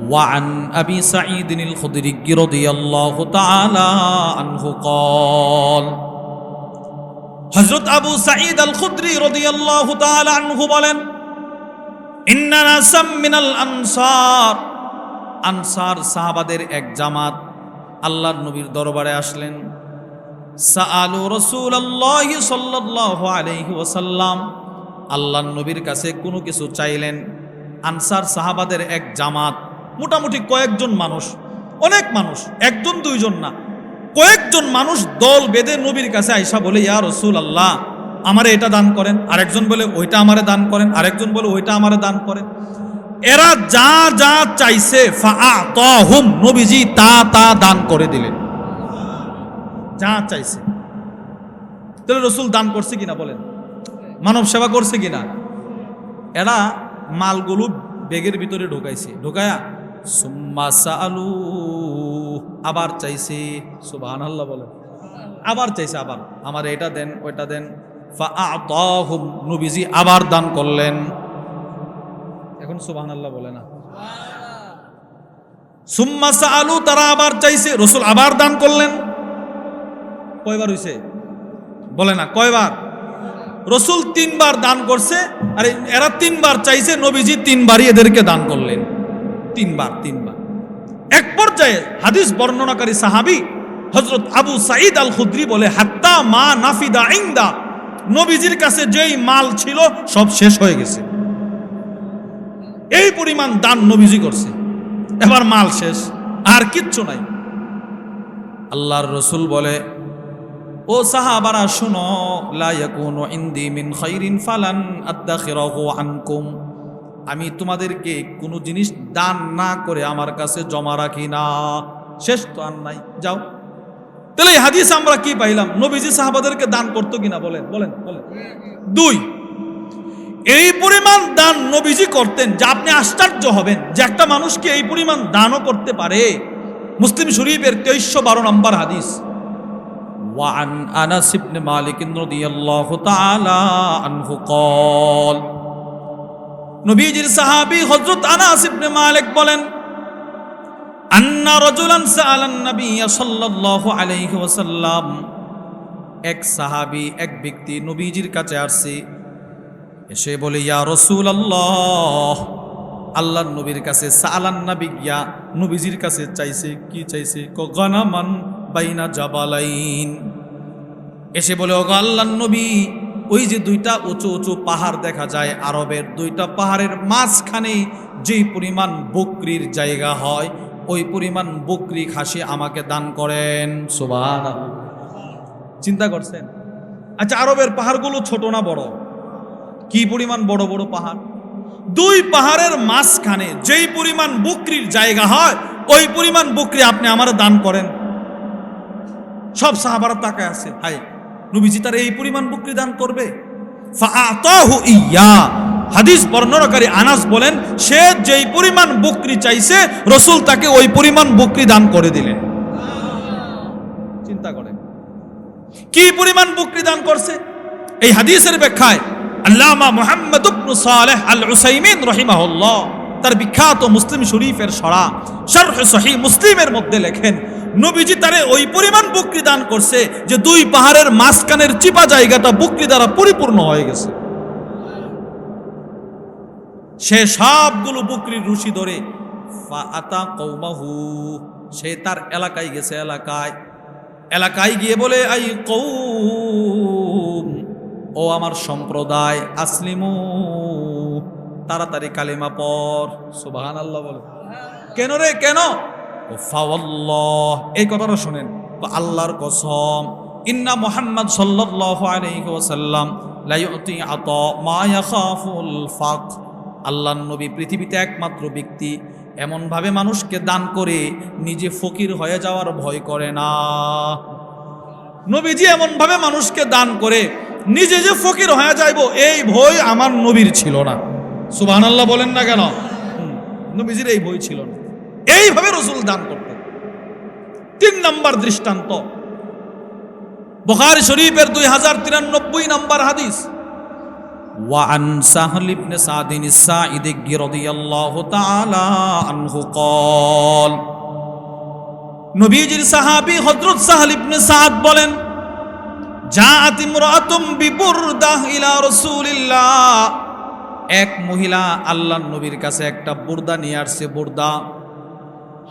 وعن أبي سعيد الخدري رضي الله تعالى عنه قال হজরত আবু সাঈদ আল খুদ্রি রদিয়াল্লাহু তাআলা আনহু বলেন ইন্না নাসাম মিনাল আনসার আনসার সাহাবাদের এক জামাত আল্লাহর নবীর দরবারে আসলেন সাআলু রাসূলুল্লাহ সাল্লাল্লাহু আলাইহি ওয়াসাল্লাম আল্লাহর নবীর কাছে কোনো কিছু চাইলেন আনসার সাহাবাদের এক জামাত মোটামুটি কয়েকজন মানুষ, অনেক মানুষ, একজন দুইজন না, কয়েকজন মানুষ দল বেঁধে নবীর কাছে আইসা বলে, ইয়া রসুল আল্লাহ আমারে এটা দান করেন। আরেকজন বলে, ওইটা আমারে দান করেন। আরেকজন বলে, ওইটা আমারে দান করেন। এরা যা যা চাইছে হুম নবীজি তা তা দান করে দিলেন। যা চাইছে। তাহলে রসুল দান করছে কিনা বলেন? মানব সেবা করছে কিনা? এরা মালগুলো বেগের ভিতরে ঢোকাইছে। ঢোকায়া সুম্মা সালু আবার চাইছে সুবহান আল্লাহ বলে। আবার চাইছে, আবার। আমার এটা দেন, ওইটা দেন। ফাআতাহুম, নবীজি আবার দান করলেন। এখন সুবহান আল্লাহ বলে না। সুম্মা সালু তারা আবার চাইছে, রসুল আবার দান করলেন। কয়বার হইছে? বলে না, কয়বার? রসুল তিনবার দান করছে, আর এরা তিনবার চাইছে, নবীজি তিনবারই এদেরকে দান করলেন। তিনবার তিনবার। এক পর্যায়ে হাদিস বর্ণনাকারী সাহাবি হজরত আবু সাঈদ আল খুদ্রি বলে, হাত্তা মা নাফিদা ইংদা নবীজির কাছে যেই মাল ছিল, সব শেষ হয়ে গেছে। এই পরিমাণ দান নবীজি করছে। এবার মাল শেষ, আর কিচ্ছু নাই। আল্লাহর রসুল বলে, ও সাহাবারা, শুনো, লা ইয়াকুনু ইনদি মিন খাইরিন ফালান আদাখিরাহু আনকুম। আমি তোমাদেরকে কোনো জিনিস দান না করে আমার কাছে জমা রাখি না শেষ তো আর নাই যাও তাহলে এই হাদিস আমরা কি পাইলাম নবীজি সাহাবাদেরকে দান করতো কিনা বলেন বলেন বলেন দুই এই পরিমাণ দান নবীজি করতেন যে আপনি আশ্চর্য হবেন যে একটা মানুষকে এই পরিমাণ দানও করতে পারে মুসলিম শরীফের তেইশশো বারো নম্বর হাদিস وعن انس بن مالك رضي الله تعالى عنه قال নবীজির সাহাবী হযরত আনাস ইবনে মালিক বলেন, আন্না রাজুলান সাআলান নবী সাল্লাল্লাহু আলাইহি ওয়াসাল্লাম। এক সাহাবি, এক ব্যক্তি নবীজির কাছে আসছে, এসে বলে, ইয়া রাসূলুল্লাহ। আল্লাহর নবীর কাছে সাআলান নবী গিয়া নবীজির কাছে চাইছে, কি চাইছে? গনামান বাইনা জাবালাইন। এসে বলে, ওগো আল্লাহর নবী ওই যে দুইটা উঁচু উঁচু পাহাড় দেখা যায় আরবের, দুইটা পাহাড়ের মাঝখানে যেই পরিমাণ বকরির জায়গা হয়, ওই পরিমাণ বকরি খাসি আমাকে দান করেন। সুবান চিন্তা করছেন? আচ্ছা আরবের পাহাড়গুলো ছোট না বড়? কি পরিমাণ বড় বড় পাহাড়? দুই পাহাড়ের মাঝখানে যেই পরিমাণ বকরির জায়গা হয়, ওই পরিমাণ বকরি আপনি আমার দান করেন। সব সাহাবারা তাকায় আছে হাই নবীজি তার এই পরিমাণ বকরি দান করবে। ইয়া। হাদিস বর্ণনাকারী আনাস বলেন, সে যেই পরিমাণ বকরি চাইছে, রসুল তাকে ওই পরিমাণ বকরি দান করে দিলেন। চিন্তা করেন। কি পরিমাণ বকরি দান করছে? এই হাদিসের ব্যাখ্যায় আল্লামা মোহাম্মদ সালেহ আল উসাইমিন রহিমাহুল্লাহ, তার বিখ্যাত মুসলিম শরীফের সরা, শারহ মুসলিমের মধ্যে লেখেন নবীজি তারে ওই পরিমাণ বকরি দান করছে যে দুই পাহাড়ের মাঝখানের চিপা জায়গাটা বকরি দ্বারা পরিপূর্ণ হয়ে গেছে। সে সবগুলো বকরির রুশি ধরে সে তার এলাকায় গেছে, এলাকায়। এলাকায় গিয়ে বলে, আই কৌ ও আমার সম্প্রদায়, আসলিমু তাড়াতাড়ি কালিমা পর সুবাহান আল্লাহ বলে। কেন রে, কেন? ফাওয়াল্লাহ এই কথাটা শুনেন। আল্লাহর কসম। ইন্না মুহাম্মদ সাল্লাল্লাহু আলাইহি ওয়াসাল্লাম লা ইউতি আতা মা ইয়াখাফুল ফাক আল্লাহর নবী পৃথিবীতে একমাত্র ব্যক্তি। এমনভাবে মানুষকে দান করে নিজে ফকির হয়ে যাওয়ার ভয় করে না। নবীজি এমনভাবে মানুষকে দান করে, নিজে যে ফকির হয়ে যাইব, এই ভয় আমার নবীর ছিল না। সুবহান আল্লাহ বলেন না কেন? নবীজির এই ভয় ছিল না। এইভাবে রসুল দান করতেন। তিন নম্বর দৃষ্টান্ত। বখার শরীফের দুই হাজার তিরানব্বই নম্বর হাদিস। وعن سهل بن سعد الساعدي رضي الله تعالى عنه قال নবীজির সাহাবী হযরত সাহল ইবনে সাদ বলেন, জাআত ইমরাতুম বিবুরদাহ ইলা রাসূলিল্লাহ। এক মহিলা আল্লাহর নবীর কাছে একটা بردہ নিয়ে আসছে بردہ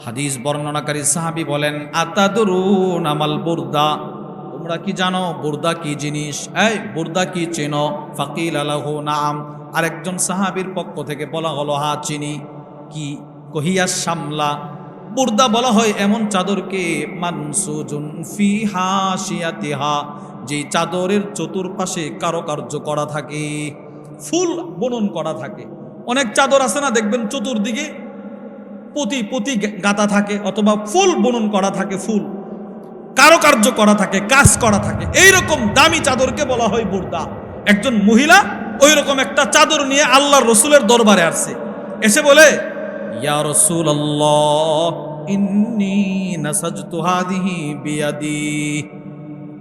হাদিস বর্ণনাকারী সাহাবি বলেন, আতাদুরুন আমাল বুর্দা? তোমরা কি জানো, বুর্দা কি জিনিস? এই, বুর্দা কি চেনো? ফাকিল আলাহ নাম। আরেকজন সাহাবির পক্ষ থেকে বলা হলো, হা, চিনি। কি? কহিয়া সামলা। বুর্দা বলা হয়, এমন চাদরকে মানসুজুন ফি হাসিয়াতিহা যে চাদরের চতুর্পাশে কারুকার্য করা থাকে, ফুল বনন করা থাকে। অনেক চাদর আছে না, দেখবেন চতুর্দিকে প্রতি প্রতি গাতা থাকে অথবা ফুল বুনন করা থাকে, ফুল। কারুকার্য করা থাকে, কাজ করা থাকে। এইরকম দামি চাদরকে বলা হয় বুর্দা। একজন মহিলা ওই রকম একটা চাদর নিয়ে আল্লাহর রসুলের দরবারে আসছে। এসে বলে, ইয়া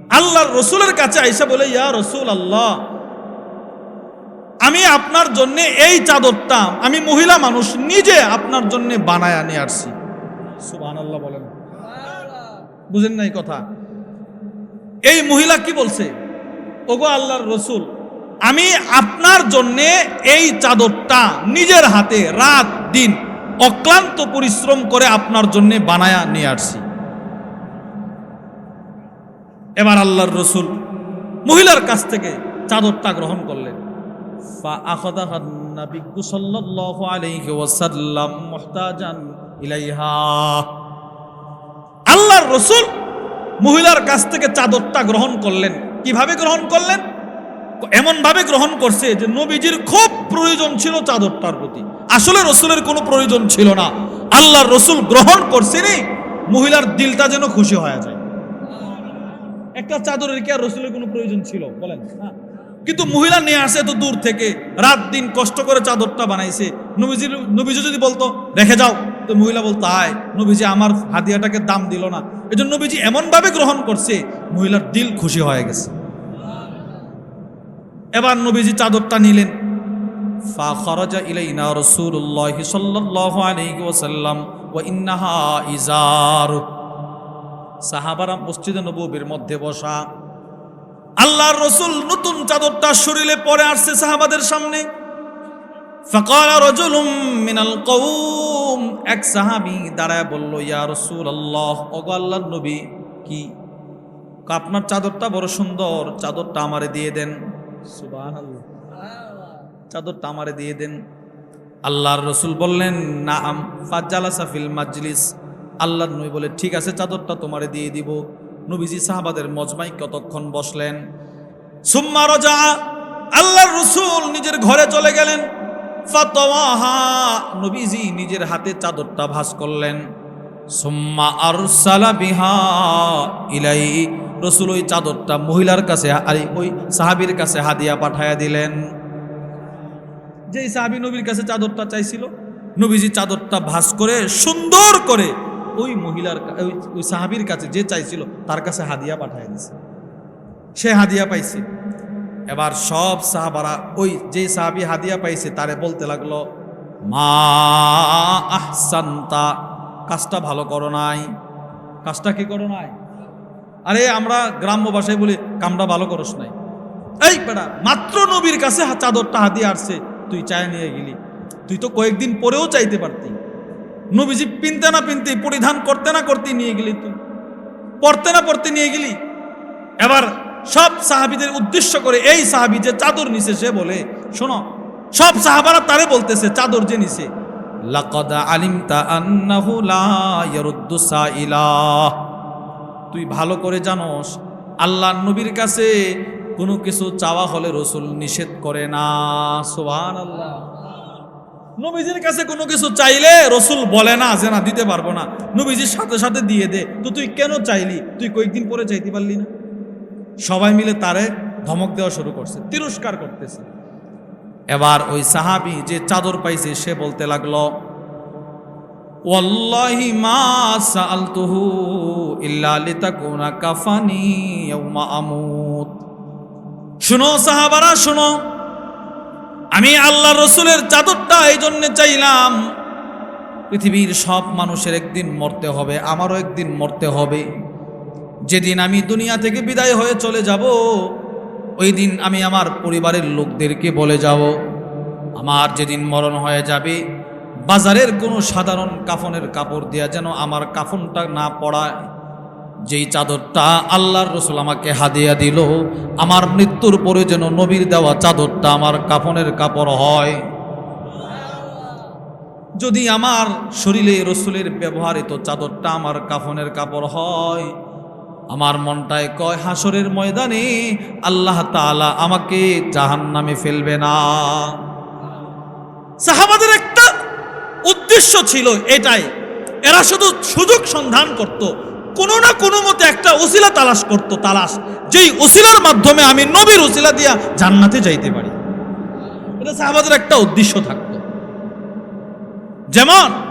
আল্লাহর রসুলের কাছে আইসা বলে, ইয়া রসুল আল্লাহ আমি আপনার জন্যে এই চাদরটা, আমি মহিলা মানুষ নিজে আপনার জন্যে বানায় নিয়ে আসছি সুবাহ বলেন। বুঝেন নাই কথা? এই মহিলা কি বলছে? ওগো আল্লাহর রসুল, আমি আপনার জন্যে এই চাদরটা নিজের হাতে রাত দিন অক্লান্ত পরিশ্রম করে আপনার জন্যে বানায়া নিয়ে আসছি এবার আল্লাহর রসুল মহিলার কাছ থেকে চাদরটা গ্রহণ করলেন। আল্লাহর রসুল মহিলার কাছ থেকে চাদরটা গ্রহণ করলেন। কীভাবে গ্রহণ করলেন? এমনভাবে গ্রহণ করছে যে নবীজির খুব প্রয়োজন ছিল চাদরটার প্রতি। আসলে রসুলের কোনো প্রয়োজন ছিল না। আল্লাহর রসুল গ্রহণ করছেনি মহিলার দিলটা যেন খুশি হয়ে যায়। একটা চাদরের কি আর রসুলের কোনো প্রয়োজন ছিল? বলেন। হ্যাঁ কিন্তু মহিলা নিয়ে আসে এত দূর থেকে, রাত দিন কষ্ট করে চাদরটা বানাইছে। নবীজি নবীজি যদি বলতো, রেখে যাও। তো মহিলা বলতো, আয়। নবীজি আমার হাদিয়াটাকে দাম দিল না। এই জন্য নবীজি এমনভাবে গ্রহণ করছে, মহিলার দিল খুশি হয়ে গেছে। এবার নবীজি চাদরটা নিলেন। ফা খরজা ইন্নাহা ইজার সাহাবারা মসজিদে নবীর মধ্যে বসা আল্লাহর রসুল নতুন চাদরটা শরীরে পরে আসছে সাহাবাদের সামনে। ফকাল রজুলুম মিনাল কৌম এক সাহাবি দাঁড়ায় বলল, ইয়া রসুল আল্লাহ ওগো আল্লাহর নবী, কি? আপনার চাদরটা বড় সুন্দর, চাদরটা আমারে দিয়ে দেন। চাদরটা আমারে দিয়ে দেন। আল্লাহর রসুল বললেন না আম ফাজ্জালা সাফিল মাজলিস। আল্লাহ নবী বলে, ঠিক আছে, চাদরটা তোমারে দিয়ে দিব। নবীজি সাহাবাদের মজমাই কতক্ষণ বসলেন? সুম্মা রজা, আল্লাহর রসুল নিজের ঘরে চলে গেলেন। নবীজি নিজের হাতে চাদরটা ভাস করলেন। সুম্মা আরসালা বিহা ইলাই, রসুল ওই চাদরটা মহিলার কাছে আরে ওই সাহাবির কাছে হাদিয়া পাঠায়া দিলেন। যেই সাহাবি নবীর কাছে চাদরটা চাইছিল, নবীজি চাদরটা ভাস করে সুন্দর করে ওই মহিলার ওই সাহাবির কাছে যে চাইছিল, তার কাছে হাদিয়া পাঠায় দিছে। সে হাদিয়া পাইছে। এবার সব সাহাবারা ওই যে সাহাবি হাদিয়া পাইছে, তারে বলতে লাগল, মা আহসান্তা, কাজটা ভালো করো নাই। কাজটা কি করো নাই? আরে, আমরা গ্রাম্য ভাষায় বলি, কামটা ভালো করস নাই। এই বেড়া মাত্র নবীর কাছে চাদরটা হাতিয়ে আসছে, তুই চায় নিয়ে গেলি। তুই তো কয়েকদিন পরেও চাইতে পারতি। নবীজি পিনতে না পিনতে পরিধান করতে না করতে নিয়ে গেলি তুই। পড়তে না পড়তে নিয়ে গেলি। এবার সব সাহাবিদের উদ্দেশ্য করে এই সাহাবি যে চাদর নিছে সে বলে, শোনো, সব সাহাবারা তারে বলতেছে, চাদর যে নিছে তুই ভালো করে জানোস আল্লাহ নবীর কাছে কোনো কিছু চাওয়া হলে রসুল নিষেধ করে না সোহান আল্লাহ নবীজির কাছে কোনো কিছু চাইলে রসুল বলে না, যে না, দিতে পারব না। নবীজির সাথে সাথে দিয়ে দে। তো তুই কেন চাইলি? তুই কয়েকদিন পরে চাইতে পারলি না। সবাই মিলে তারে ধমক দেওয়া শুরু করছে, তিরস্কার করতেছে। এবার ওই সাহাবি যে চাদর পাইছে, সে বলতে লাগল ইল্লা শুনো সাহাবারা, শুনো। আমি আল্লাহ রসুলের চাদরটা এই জন্য চাইলাম, পৃথিবীর সব মানুষের একদিন মরতে হবে, আমারও একদিন মরতে হবে। যেদিন আমি দুনিয়া থেকে বিদায় হয়ে চলে যাব, ওই দিন আমি আমার পরিবারের লোকদেরকে বলে যাব, আমার যেদিন মরণ হয়ে যাবে, বাজারের কোনো সাধারণ কাফনের কাপড় দেওয়া যেন আমার কাফনটা না পড়ায়। যেই চাদরটা আল্লাহর রসুল আমাকে হাদিয়া দিল, আমার মৃত্যুর পরে যেন নবীর দেওয়া চাদরটা আমার কাফনের কাপড় হয়। যদি আমার শরীরে রসুলের ব্যবহৃত চাদরটা আমার কাফনের কাপড় হয়, আমার মনটায় কয় হাসরের ময়দানে আল্লাহ তাআলা আমাকে জাহান নামে ফেলবে না। সাহাবাদের একটা উদ্দেশ্য ছিল এটাই, এরা শুধু সুযোগ সন্ধান করত কোনো না কোনো মতে একটা ওসিলা তালাশ করতো, তালাশ। যেই ওসিলার মাধ্যমে আমি নবীর ওসিলা দিয়া জান্নাতে যাইতে পারি। এটা সাহাবাদের একটা উদ্দেশ্য থাকতো। যেমন